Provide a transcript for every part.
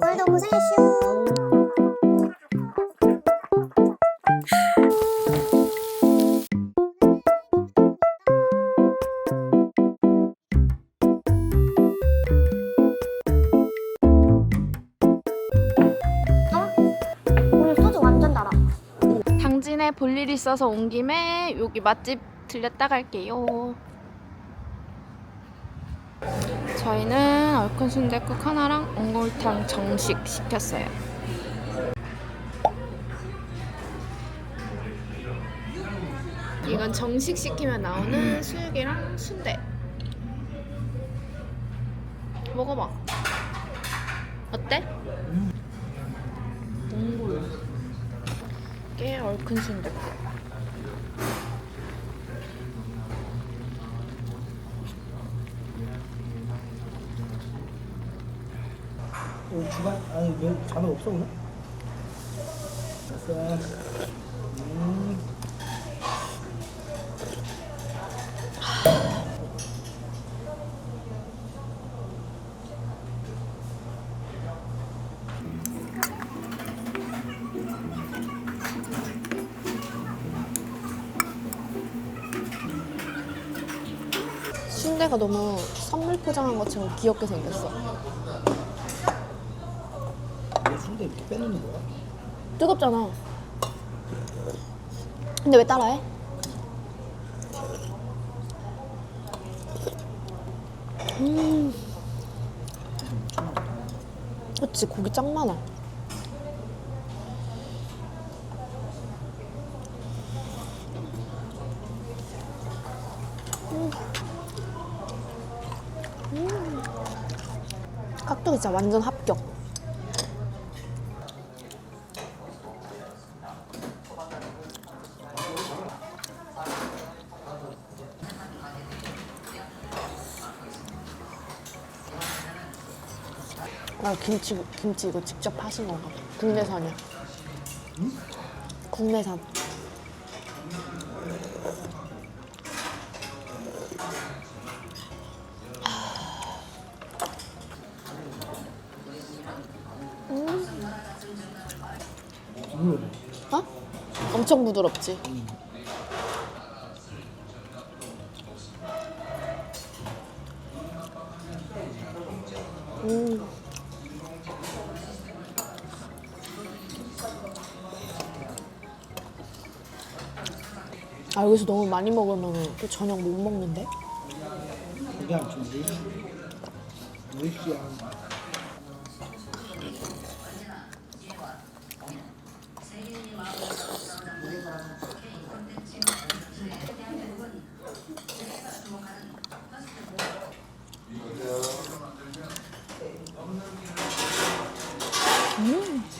오늘도 고생했슈. 어? 당진에 볼일 있어서 온 김에 여기 맛집 들렸다 갈게요. 저희는 얼큰 순댓국 하나랑 옹골탕 정식 시켰어요. 이건 정식 시키면 나오는 수육이랑 순대. 먹어봐. 어때? 옹골. 깨 얼큰 순댓국. 아니 왜 자막 없어 오늘? 됐어. 음. 순대가 너무 선물 포장한 것처럼 귀엽게 생겼어. 왜 순대 이렇게 빼놓는 거야? 뜨겁잖아. 근데 왜 따라해? 음. 그치, 고기 짱 많아. 음. 음. 깍두기 진짜 완전 합격. 나 김치 김치 이거 직접 하신 건가 봐. 국내산이야. 국내산. 부러워. 어? 엄청 부드럽지. 음. 너무 많이 먹으면 또 저녁 못 먹는데? 그냥 좀 물시. 물시야.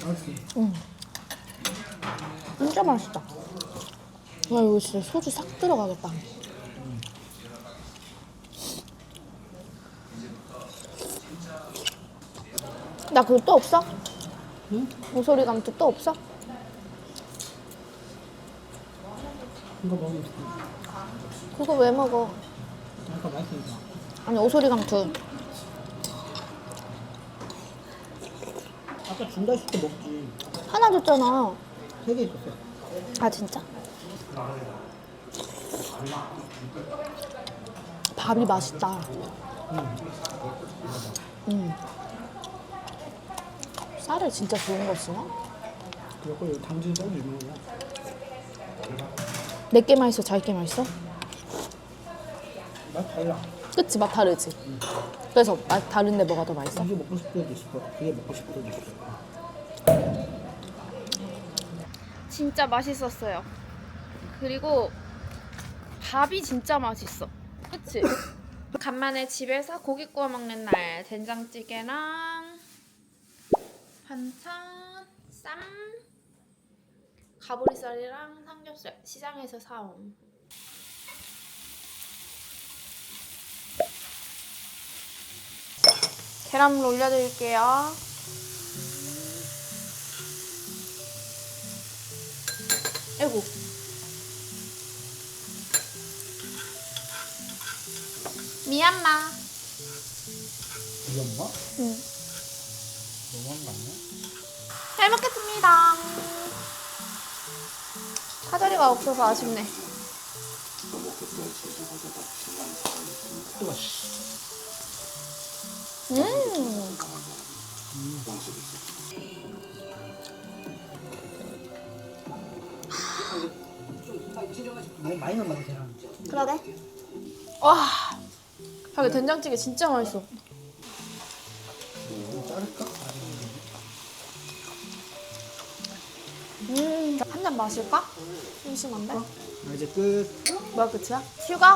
맛있어. 진짜 맛있다. 와 이거 진짜 소주 싹 들어가겠다. 나 그거 또 없어? 응? 오소리 감투 또 없어? 이거 먹으면 돼. 그거 왜 먹어? 아까 맛있으니까. 아니 오소리 감투. 아까 준다 했을 때 먹지. 하나 줬잖아. 세 개 있었어. 아 진짜? 밥이 맛있다. 음. 쌀을 진짜 좋은 거 쓰나? 그리고 당진 떡이 유명해. 내게 맛있어, 잘게 맛있어? 맛 달라. 그치 맛 다르지. 그래서 맛 다른데 뭐가 더 맛있어? 이게 먹고 싶을 때도 있을 거야. 그게 먹고 싶을 때도 있을 거야. 진짜 맛있었어요. 그리고 밥이 진짜 맛있어. 그치? 간만에 집에서 고기 구워 먹는 날 된장찌개랑 반찬, 쌈, 가보리살이랑 삼겹살 시장에서 사온. 계란물 올려드릴게요. 아이고. 미얀마. 우리 엄마? 응. 너무한 거 아니야? 잘 먹겠습니다. 사다리가 없어서 아쉽네. 씨. 음. 너무 많이 넣으면 계란. 그러게. 와. 자기 된장찌개 진짜 맛있어. 음. 한 잔 마실까? 심심한데? 아, 이제 끝. 뭐야 끝이야? 휴가?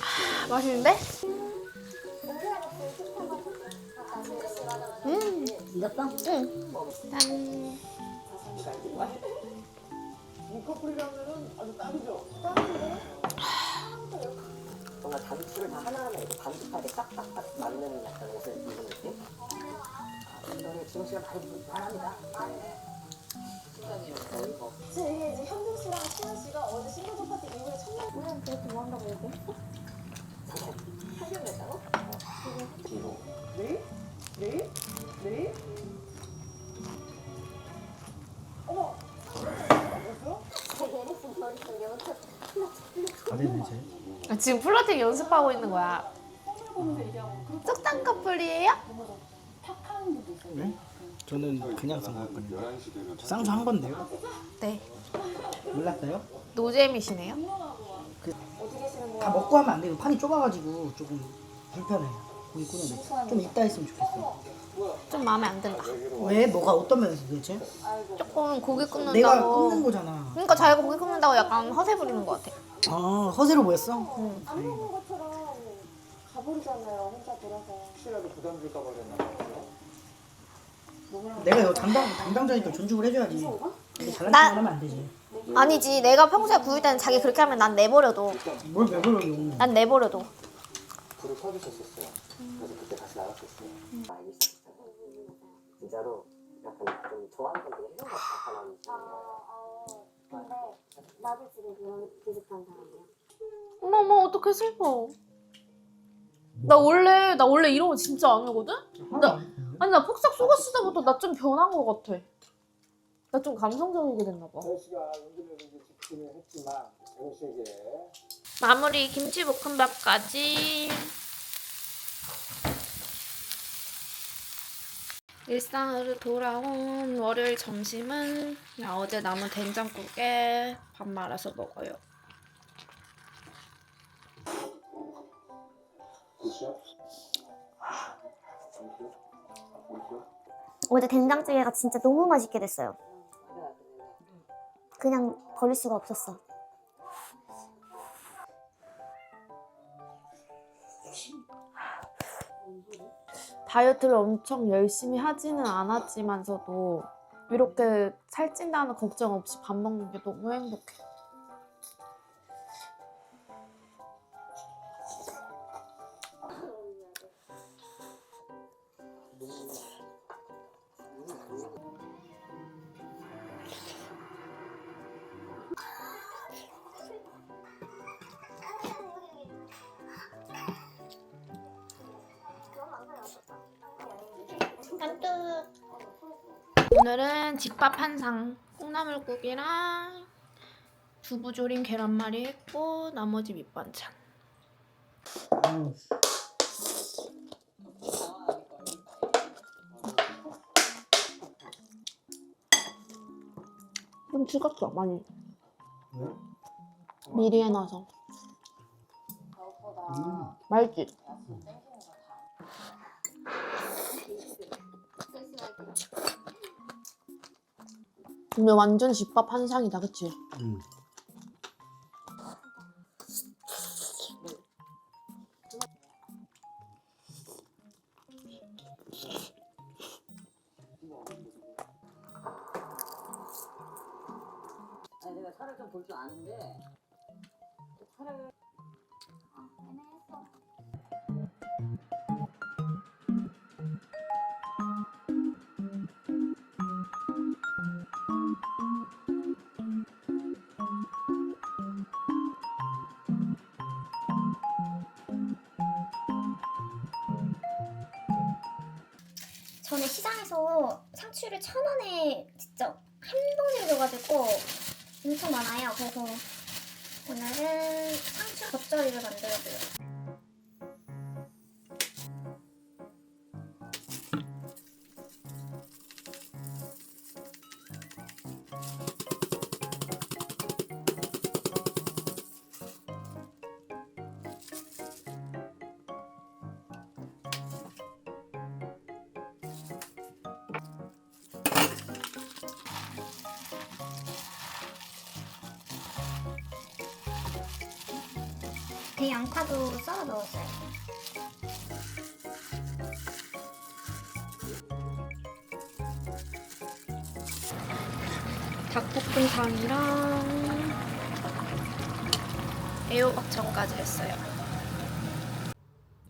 아, 맛있는데? 음. 이겼어? 응. 짠. 뭔가 단추를 다 하나하나 이렇게 반듯하게 딱딱딱 맞는 약간 옷을 입은 느낌? 아, 이거는 지금 씨가 많이 불안합니다. 그리고 제 이제 현준 씨랑 시현 씨가 어제 싱글벙 파티 이후에 첫날 오늘 그렇게 뭐 한다고 얘기해? 상견례다고? 내일? 내일? 내일? 지금 플러팅 연습하고 있는 거야. 보면서 얘기하고 그렇게 쑥당 커플이에요? 탁하는 분도 있어요. 네? 저는 그냥 쌍거거든요. 쌍수 한 건데요? 네. 몰랐어요? 노잼이시네요. 다 먹고 하면 안 돼요. 판이 좁아가지고 조금 불편해요. 고기. 좀 이따 했으면 좋겠어. 좀 마음에 안 든다. 왜? 뭐가 어떤 면에서 도대체? 조금 고기 굽는다고. 내가 끊는 거잖아. 그러니까 자기가 고기 굽는다고 약간 허세 부리는 것 같아. 아 허세로 보였어? 응. 안 먹은 것처럼 가버리잖아요. 혼자 돌아서. 내가 이거 담당 담당자니까 존중을 해줘야지. 근데 잘난 나- 척만 하면 안 되지. 아니지. 내가 평소에 구울 때는 자기 그렇게 하면 난 내버려둬. 뭘 배불러요? 난 내버려둬. 불을 켜주셨었어요. 그래서 그때 다시 나갔었어요. 알고 있었어요. 진짜로 약간 좀 좋아하는 건 되게 해본 것 같아. 근데 나도 지금 그런 비슷한 사람이야. 어머 어머 어떡해 슬퍼. 나 원래 나 원래 이런 거 진짜 안 하거든? 나 아니 나 폭삭 속아 쓰다부터 나 좀 변한 것 같아. 나 좀 감성적이게 됐나 봐. 씨가 이제 했지만 마무리 김치볶음밥까지. 일상으로 돌아온 월요일 점심은 어제 남은 된장국에 밥 말아서 먹어요. 어제 된장찌개가 진짜 너무 맛있게 됐어요. 그냥 버릴 수가 없었어. 다이어트를 엄청 열심히 하지는 않았지만서도 이렇게 살찐다는 걱정 없이 밥 먹는 게 너무 행복해. 오늘은 집밥 한 상, 콩나물국이랑 두부 조림 계란말이 했고 나머지 밑반찬. 아유, 좀 죽었어 많이. 왜? 미리 해놔서. 음. 맛있지? 근데 완전 집밥 한 상이다, 그치? 음. 봉지를 줘가지고 엄청 많아요. 그래서 오늘은 상추 겉절이를 만들어줘요.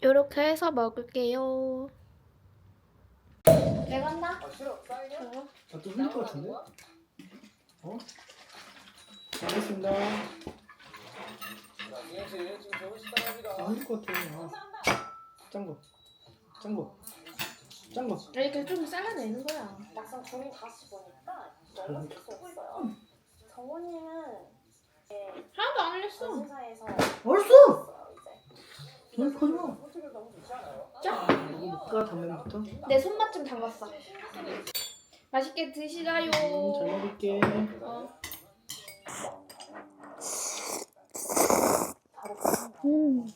이렇게 해서 먹을게요. 왜 간다? 저도 흘릴 것 같은데? 어? 알겠습니다. 아, 흘릴 것 같아. 아. 짠 거. 짠 거. 짠 거. 이렇게 좀 잘라내는 거야. 막상 고민 다시 보니까 너무 재밌었어요. 정원님은 하나도 안 흘렸어. 얼쑤! 왜 거짓말? 먹을까, 당면부터? 내 손맛 좀 담갔어. 맛있게 드시라요. 음, 잘 먹을게. 어. 음.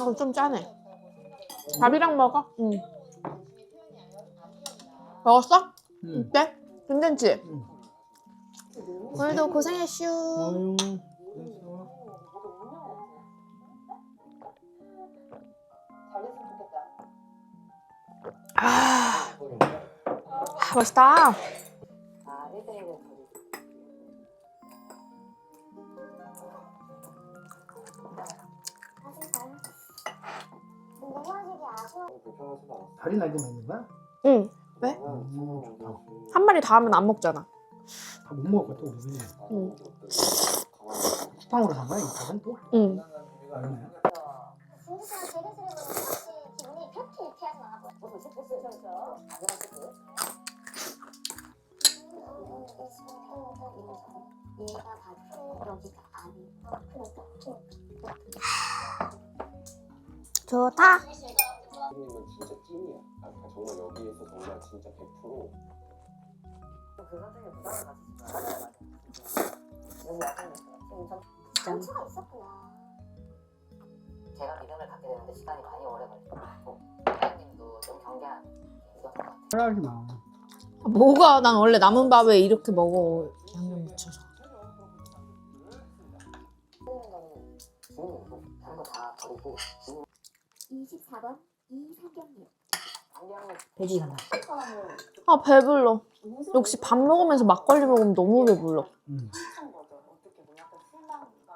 어, 좀 짜네. 밥이랑 먹어? 응. 먹었어? 응. 어때? 괜찮지? 응. 오늘도 고생했슈. 아유, 그래서. 아, 아, 맛있다. 아 1등이는 거기 불편하지도 않았어 다리 날개만 있는 거야? 응. 왜? 음, 좋다. 한 마리 다 하면 안 먹잖아. 다못 먹을 것 같아, 우리. 응. 쿠팡으로 산 거야, 이 닭은 또? 응. 좋다. 그 선생님 부담을 가지지 맞아요 맞아요 여기 약간 지금 전 상처가 있었구나. 제가 믿음을 갖게 되는데 시간이 많이 오래 걸리고 사장님도 좀 경계한 있었던 것 같아요 따라하지 마. 뭐가 난 원래 남은 밥에 이렇게 먹어. 양념 묻혀서. 쓰는 거는 지금이고 다른 거 다 버리고 지금 24번 이사경님. 안경을 돼지 간다. 아 배불러. 역시 밥 먹으면서 막걸리 먹으면 너무 배불러. 응.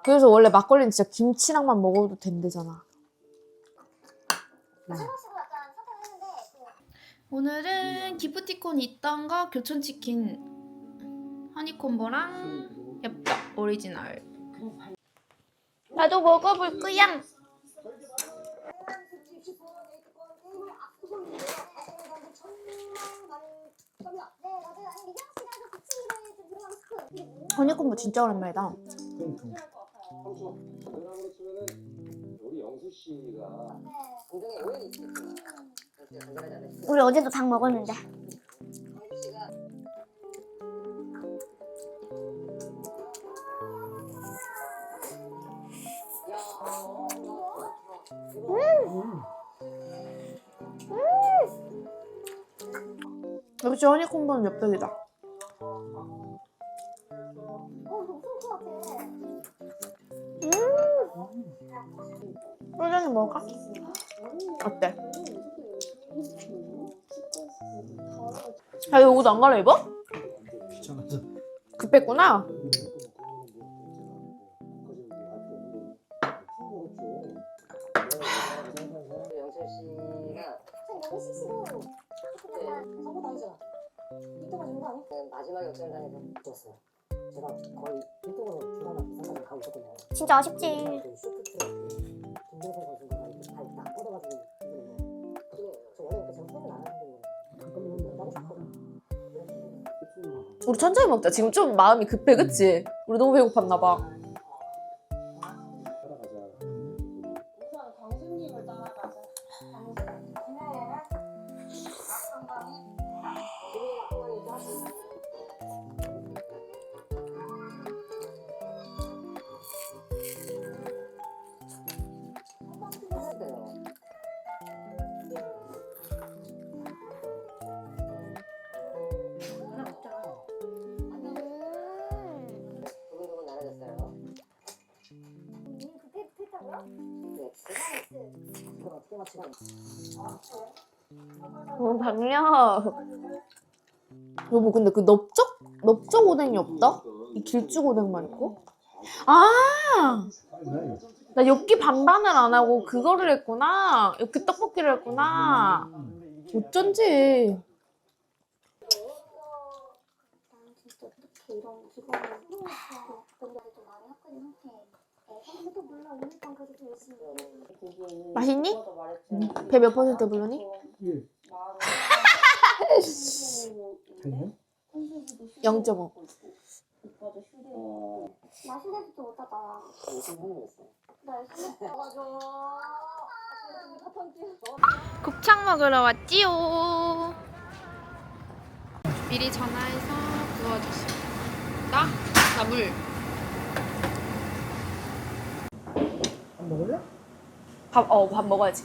그래서 원래 막걸리는 진짜 김치랑만 먹어도 된대잖아. 선택을 했는데 그 오늘은 기프티콘 있던 거 교촌치킨 허니콤보랑 엽떡 오리지널. 나도 먹어볼 거야. 허니콤보 진짜 오랜만이다. 그러니까. 전화로 치면은 우리 영수 씨가 공중에 오해는 있겠지만 그렇게 간절하지 않으시죠? 우리 어제도 닭 먹었는데. 영 역시 허니콤보는 엽떡이다. 같아. 꿀장이 먹을까? 어때? 야, 이거 옷 안 갈아입어? 귀찮아서. 급했구나. 너무 좋거든. 우리 천천히 먹자. 지금 좀 마음이 급해, 그치? 우리 너무 배고팠나 봐. 근데 그 넓적? 넓적 오뎅이 없다? 이 길쭉 오뎅만 있고? 아! 나 엽기 반반을 안 하고 그거를 했구나. 엽기 떡볶이를 했구나. 어쩐지. 맛있니? 배 몇 퍼센트 부르니? 당연히. 0.5. 맛있는지도 못하다 무슨 흥미있어요? 나 열심히 먹어줘 곱창 먹으러 왔지요. 미리 전화해서 구워주시오. 나? 나 물. 안 먹을래? 밥, 어, 밥 먹어야지.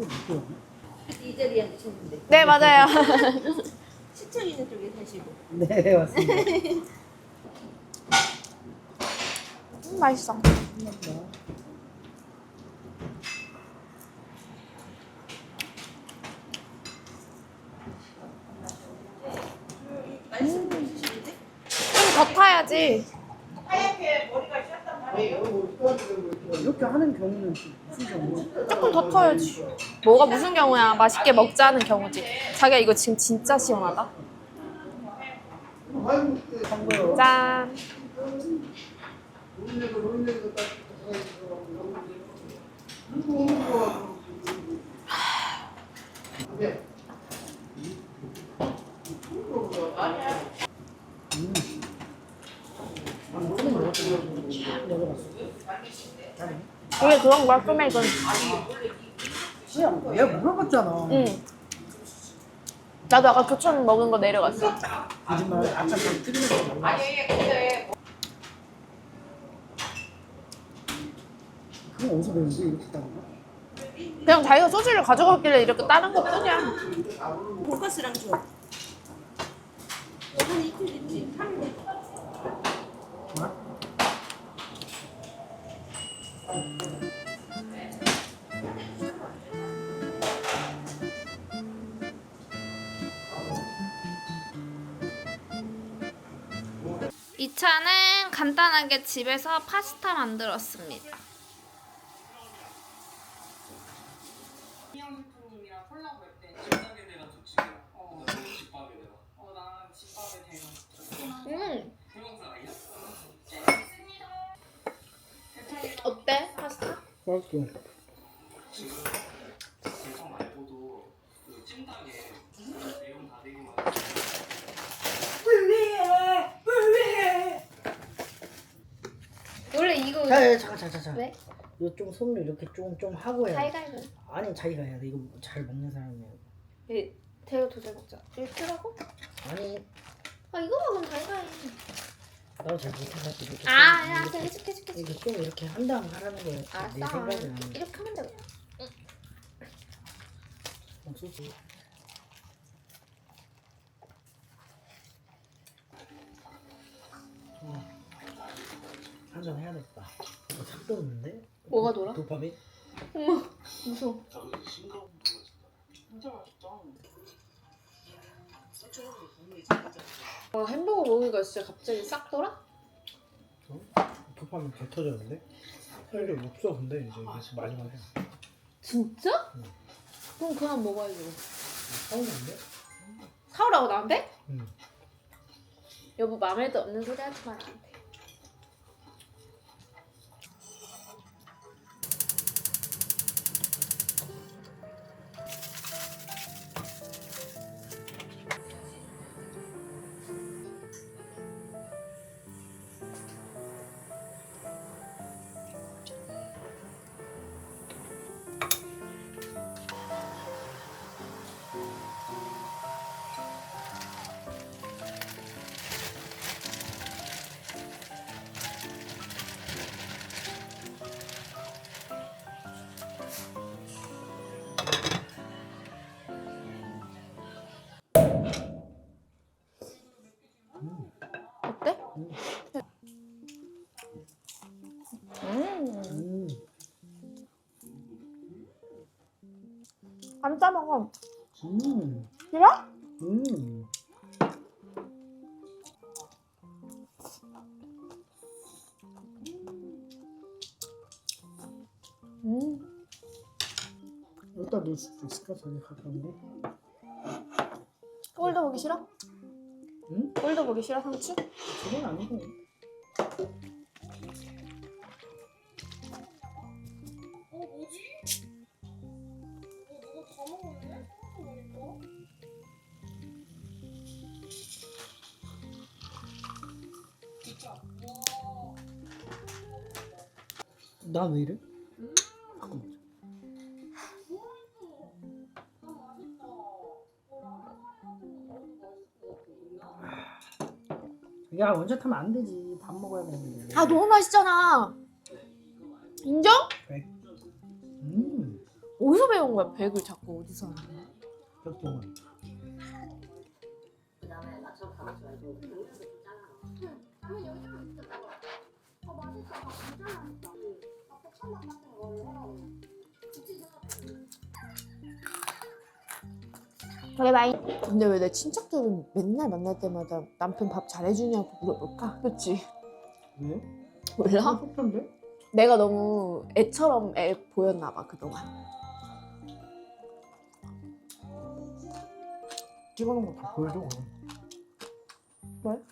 술 먹고 네, 맞아요. 시청 있는 쪽에 사시고 네 맞습니다. 음, 맛있어. 끝났다. 좀더 타야지. 이렇게 하는 경우는 경우? 조금 더 타야지. 뭐가 무슨 경우야? 맛있게 먹자는 경우지. 자기야, 이거 지금 진짜 시원하다. 짠. 이게 그런 거야, 소맥은. 그냥 얘가 물어봤잖아. 응. 나도 아까 교촌 먹은 거 내려갔어. 거짓말. 아까 전 틀리는 거 몰라. 그거 어디서 배운지 이렇게 따는 거? 그냥 자기가 소주를 가져갔길래 이렇게 따는 것 뿐이야. 돈가스랑 줘. 너한 간단하게 집에서 파스타 만들었습니다. 신영식품님이랑 콜라보 했대. 집밥에 대한 좋지요. 어. 집밥에 대한. 어, 나는 집밥에 대한. 음, 동영상 아니야? 어때 파스타? 맛있어. 진성 말고도 그 찜닭에 내용 다 되게 많아. 원래 이거 자, 야, 잠깐, 잠깐, 잠깐. 왜? 이거 좀 손을 이렇게 좀좀 하고 돼. 갈갈고. 아니 자기가 해야 돼. 이거 잘 먹는 사람이야. 대우 도잘 먹자. 이렇게라고? 아니 아 이거 먹으면 갈갈. 나도 잘 못해가지고 이렇게 아, 좀 야, 이렇게, 해줄게, 해줄게. 이렇게 좀 이렇게 한 다음 하라는 거야. 내 알았어. 생각은. 이렇게 하면 돼. 옥수수. 어. 한잔 해야겠다. 이거 삭 떴는데? 뭐가 돌아? 도파민? 무서워. 진짜 맛있다. 와 햄버거 먹으니까 진짜 갑자기 싹 돌아? 도파민 개 터졌는데? 혈이 없어 근데 이제 이게 마지막에 진짜? 응. 그럼 그냥 먹어야지. 싸우는데? 사오라고 나한테? 응. 여보 마음에도 없는 소리 하지 마 나한테. 음. 싫어? 음. 음. 여기다 넣을 수도 있을까? 저기 가까운데. 꼴도 보기 싫어? 응? 꼴도 보기 싫어 상추? 그건 아니고. 나 왜 이래? 야 먼저 타면 안 되지. 밥 먹어야 되는데. 아 너무 맛있잖아. 인정? 음. 어디서 배운 거야 백을 자꾸 어디서 하는 거야? 벽동원. 그 래 많이. 근데 왜 내 친척들은 맨날 만날 때마다 남편 밥 잘해주냐고 물어볼까? 그렇지? 왜? 몰라? 속편데? 내가 너무 애처럼 애 보였나 봐 그동안. 찍어놓은 거다 보여줘. 그럼.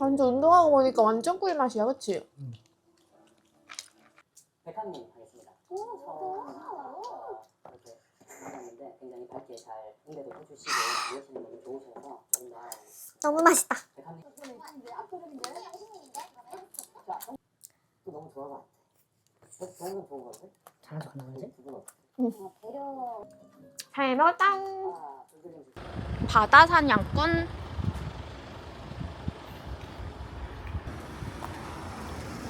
완전 운동하고 보니까 완전 꿀 맛이야, 그치? 백합님 하겠습니다. 이렇게 하는데 굉장히 밝게 잘 응대도 해주시고 이해심이 너무 좋으셔서 정말 너무 맛있다. 또 너무 좋아가 같아. 좋은 건 좋은 건데 가는 거지? 두분 어때? 잘 먹었다. 아, 불들림 바다 사냥꾼.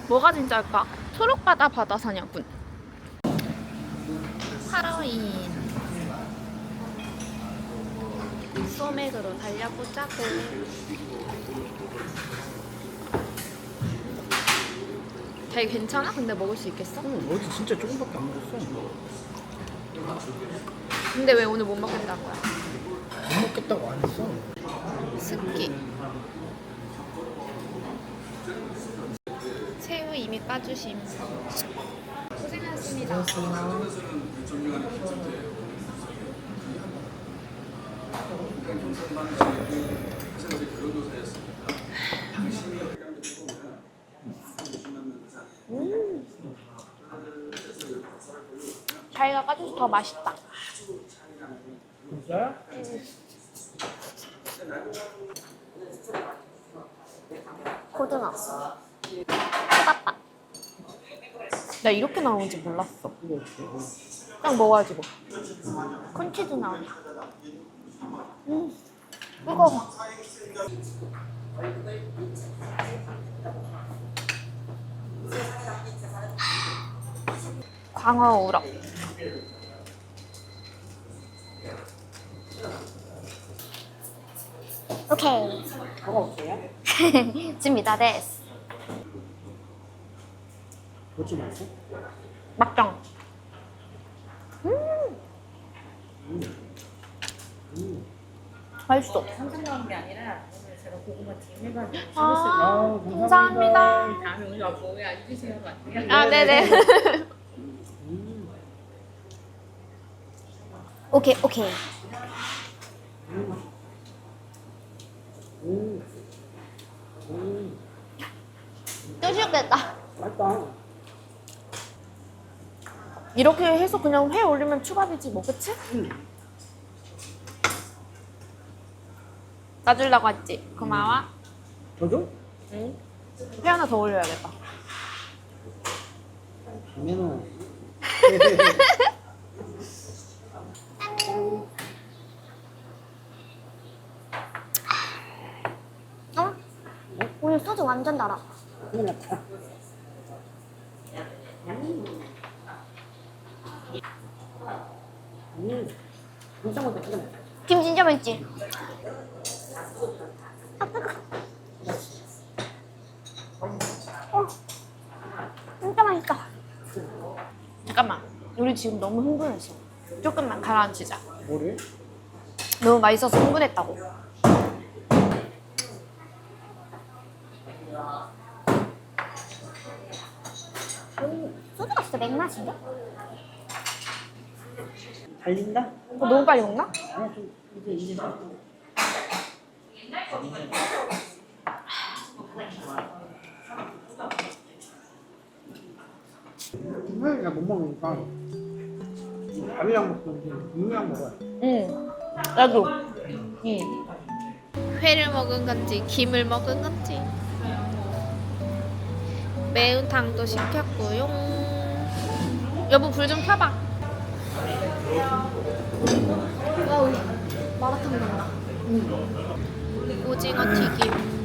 뭐가 진짜일까? 초록바다 바다 사냥꾼. 하로윈. 소맥으로 달려보자고. 되게 괜찮아? 근데 먹을 수 있겠어? 응, 어제 진짜 조금밖에 안 먹었어. 근데 왜 오늘 못 먹겠다는 거야? 못 먹겠다고 안 했어. 스키. 새우 이미 빠주심. 고생하셨습니다. 음. 자기가 까줘서 더 맛있다. 진짜야? 고등어. 나 이렇게 나오는지 몰랐어. 딱 먹어야지 뭐. 콘치즈 나오네. 음, 뜨거워. 광어 우럭. 오케이. 없어요? 준비다 됐어. 뭐지 맛있어? 막장. 맛있어. 삼성 나온 게 아니라 오늘 제가 고구마 찜 해가지고 아, 감사합니다. 감사합니다. 다음에 오늘 와보면 앉으시는 것 같아요. 아, 네네. 오케이 오케이. 음. 음. 또 시작됐다. 맛있다. 이렇게 해서 그냥 회 올리면 추가되지 뭐 그치? 응. 놔주려고 했지? 고마워. 저도? 응. 회 하나 더 올려야겠다. 김현우. 어? 오늘 소주 완전 달아. 큰일 났다. 음. 진짜 맛있다. 김 진짜 맛있지? 어, 진짜 맛있다. 잠깐만. 우리 지금 너무 흥분했어. 조금만 가라앉히자. 뭐를? 너무 맛있어서 흥분했다고. 소주가 진짜 맥맛인데? 달린다? 어, 너무 빨리 먹나? 아니야 좀 이제 이제. 나못 먹으니까 밥이랑 먹고 육류랑 먹어야 응. 나도. 응. 회를 먹은 건지 김을 먹은 건지 매운탕도 시켰고요 여보 불 좀 켜봐 와우 마라탕 난다 오징어 튀김